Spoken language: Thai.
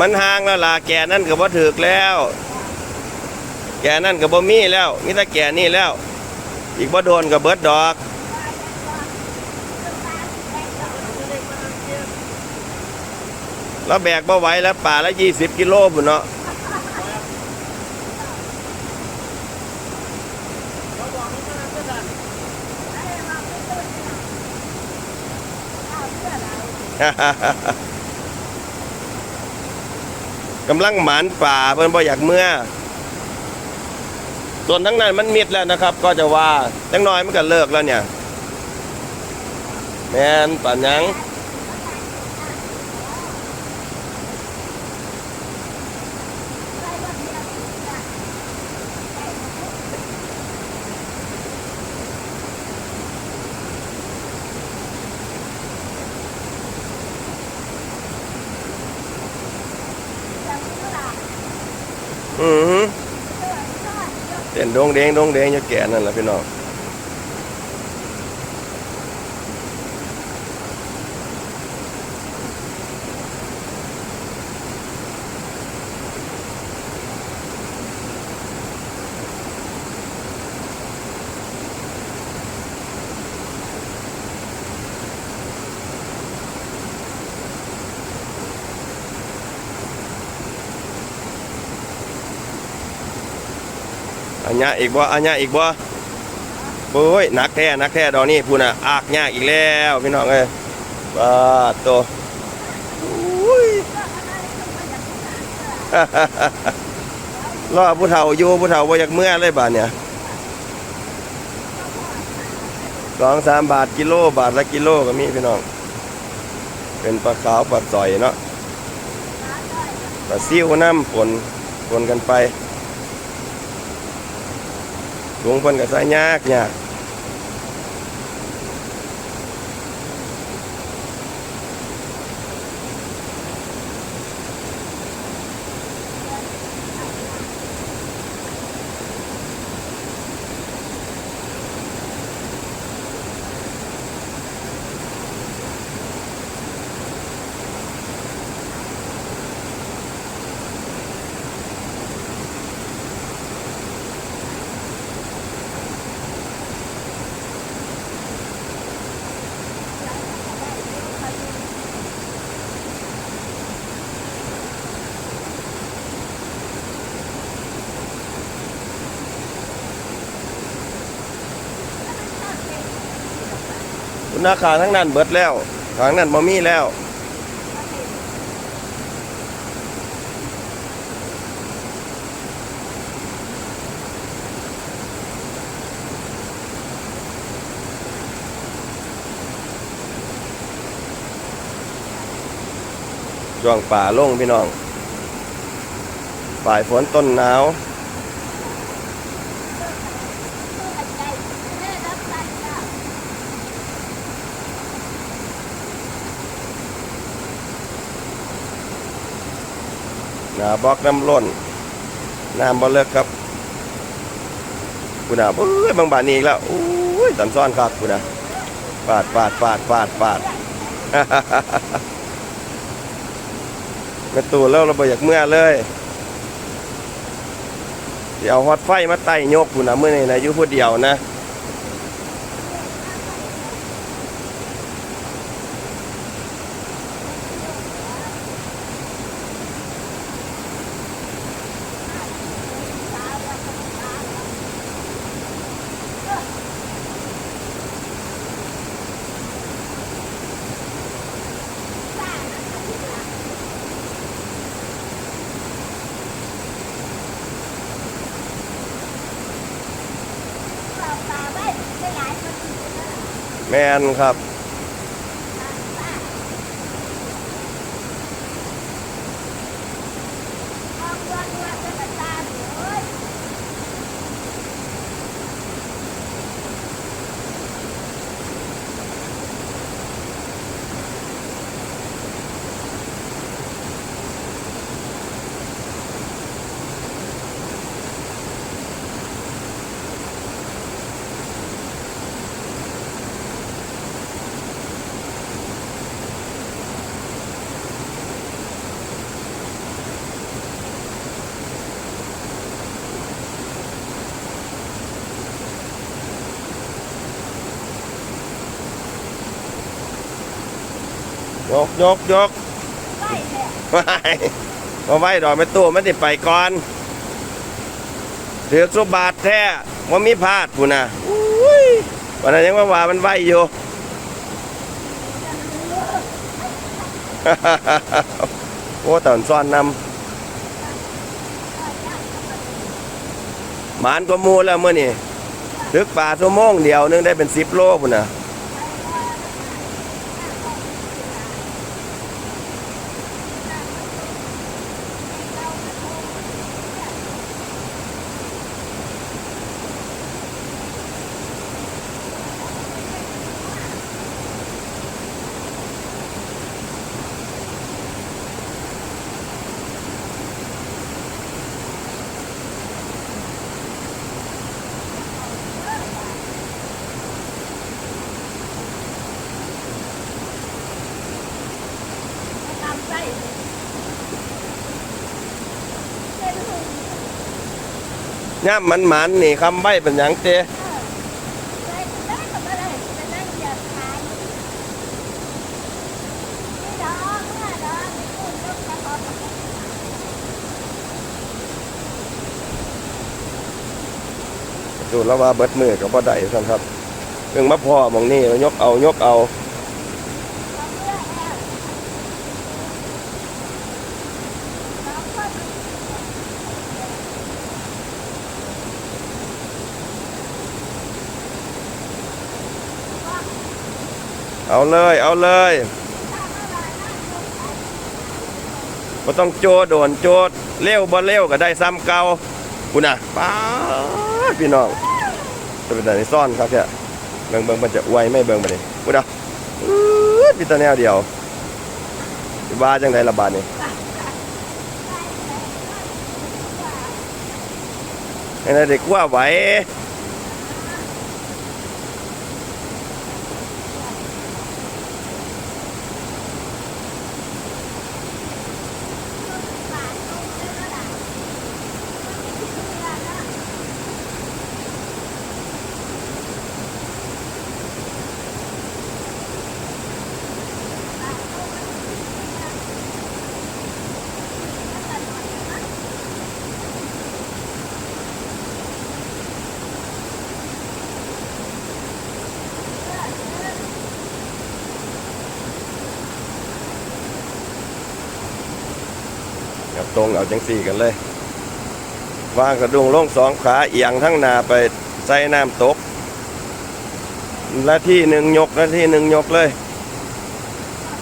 มันห่างแล้วล่ะแก่นั่นก็บ่ถึกแล้ว แก่นั่นก็บ่มีแล้วมีแต่แก่นี่แล้ว อีกบ่โดนก็เบิดดอกแล้วแบกบ่ไหวแล้วป่าละยี่สิบกิโลบุนเนาะ กำลังหมานป่าเพิ่นบ่อยากเมื่อ ส่วนทั้งนั้นมันมิดแล้วนะครับ ก็จะว่าจังน้อยมันก็เลิกแล้วเนี่ย แมนป่านยัง อืออเต้นโดงเดงโดงเดงอยู่แก่นั่นแหละพี่น้อง อันยะอีกบ่อันยะอีกบ่โอ้ยหนักแท้นักแท้ดอกนี้พูน่ะอากยากอีกแล้วพี่น้องเอ้ยบาดโตอุ้ยรอผู้เฒ่าอยู่ผู้เฒ่าบ่อยากเมื่อเลยบาดเนี่ยสองสามบาทกิโลบาทละกิโลก็มีพี่น้อง เป็นปลาขาวปลาสอยเนาะปลาซิวน้ำปนปนกันไป ลุงเพิ่นก็ คุณนาขาทั้งนั้นเบิดแล้วทางนั้นบ่มีแล้วช่วงป่าลงพี่น้องฝ่ายฝนต้นหนาว หนาบล็อกน้ำล้นน้ำบ่เลิกครับกูน่ะเอ้ยบางบานนี้อีกแล้วอุ้ยสันซ้อนครับกูน่ะปาดปาดปาดปาดปาดแม่ตูแล้วเราบ่อยากเมื่อเลยเดี๋ยวฮอดไฟมาไต่ยกกูน่ะเมื่อนี้นะยู่ผู้เดียวนะ แมนครับ ยกยกยกไม่แหละไม่มาไว้ดอกไม่ตู้มันติไปก่อนถือกสุบาทแท้ว่ามีพลาดพูนนะอุ้ยวันนั้นยังว่าว่ามันไหวอยู่โอ้ตอนซ่อนนำหมานก็มูแล้วเมื่อนี่ถึกป่าชั่วโมงเดียวนึงได้เป็นสิบโลพุ่นนะ ย่ำมันหมันนี่คำใบ้เป็นยังเตได้ได้กับอะด้อยากขายนี่ดอกเมื่อดอกนี่คุณต้องกระบอกดูแล้วว่าเบิดมือกับบ่ได้สั่นครับเพิ่งมาพ่อมองนี่ยกเอายกเอา ความเมื่อแอบน้องก็ เอาเลย เอาเลยบ่ต้องโจดโดนโจดเร็วบ่เร็วก็ได้ซ้ำเก่าคุณน่ะป้าพี่น้องจะเป็นอะไรซ่อนครับเนี่ยเบิ่งเบิ่งมันจะอวยไม่เบิ่งไปดิคุณน่ะมีแตาแนวเดียวสิว่าจังไดละบาดนี่ให้นายเด็กว่าไหว ครับตรงเอาจังสี่กันเลย วางกระดุงลงสองขาเอียงทั้งนาไปใส่น้ำตกและที่หนึ่งยกและที่หนึ่งยกเลย